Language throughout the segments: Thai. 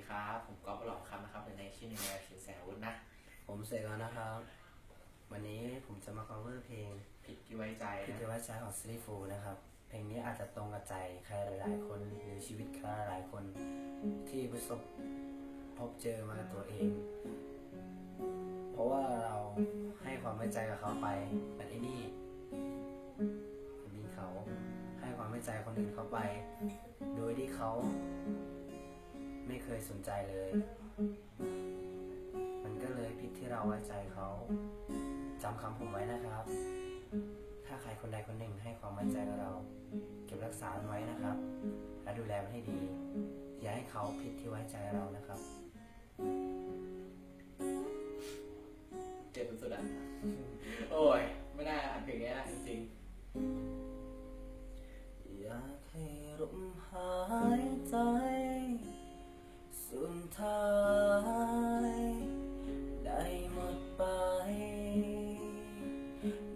ดีครับ ผมก๊อฟบลอกคำนะครับเป็นในชื่อในแนวสินแสวุฒินะ ผมเสกแล้วนะครับ วันนี้ผมจะมา cover เพลงผิดที่ไว้ใจพินะธีวัฒน์ชายของซิลิฟูนะครับ เพลงนี้อาจจะตรงกับใจใครหลาย ๆ คนหรือชีวิตใครหลายๆคนที่ประสบพบเจอมากับตัวเอง เพราะว่าเราให้ความไว้ใจกับเขาไปเหมือนไอ้นี่มันมีเขาให้ความไว้ใจคนอื่นเขาไป โดยที่เขา ไม่เคยสนใจเลย มันก็เลยผิดที่เราไว้ใจเขาจำคำผมไว้นะครับ ถ้าใครคนใดคนหนึ่งให้ความไว้ใจกับเรา เก็บรักษาไว้นะครับ และดูแลมันให้ดี อย่าให้เขาผิดที่ไว้ใจเรานะครับ เจ็บสุดๆอะ ท้าย ได้หมดไป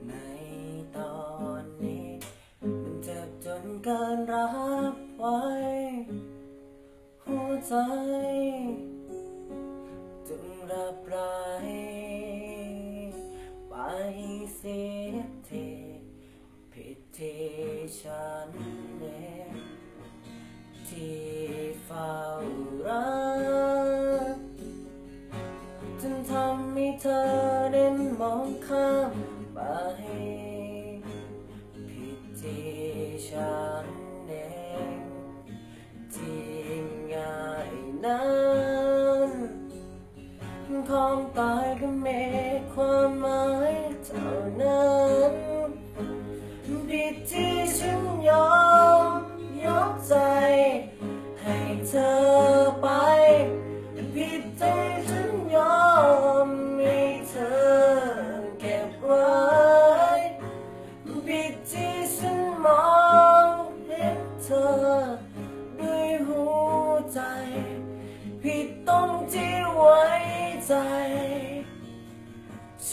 ในตอนนี้ มันเจ็บจนเกินรับไว้ หัวใจ จึงรับไรายไปเสียทีผิดที่ฉัน องข้ามไปผิดที่ฉัน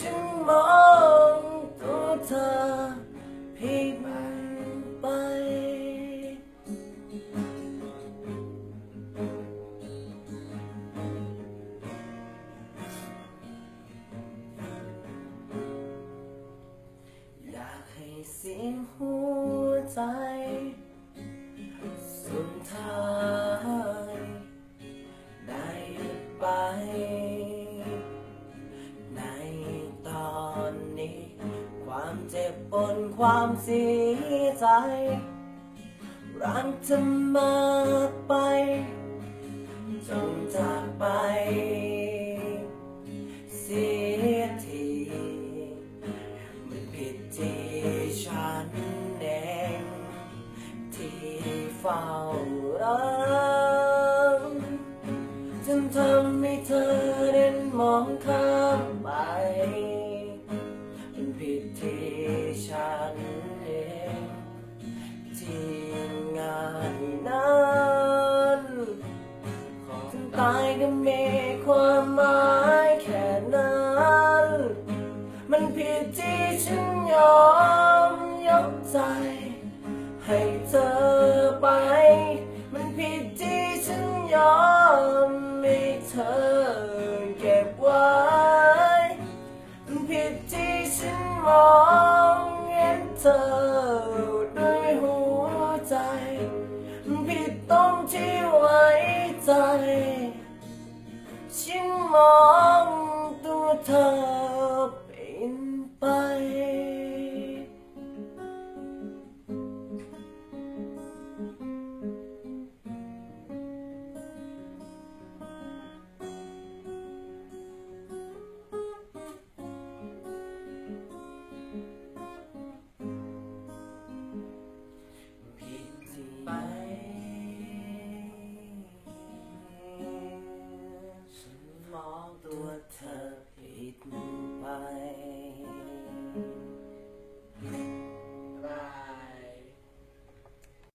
ฉันมองตัวเธอผิดไป อยากให้เสียงหัวใจสุดท้ายได้หยุดไป ความเสียใจ รักเธอมากไป จงจากไป เสียทีมันผิดที่ฉันเองที่เฝ้ารักจนทำให้เธอเด่นมองข้ามไปมันผิดที่ ฉันเองที่งายนั้นถึงตายก็มีความหมายแค่นั้น มันผิดที่ฉันยอมยกใจ ให้เธอไป มันผิดที่ฉันยอมให้เธอ ใตัวเธอผิดไป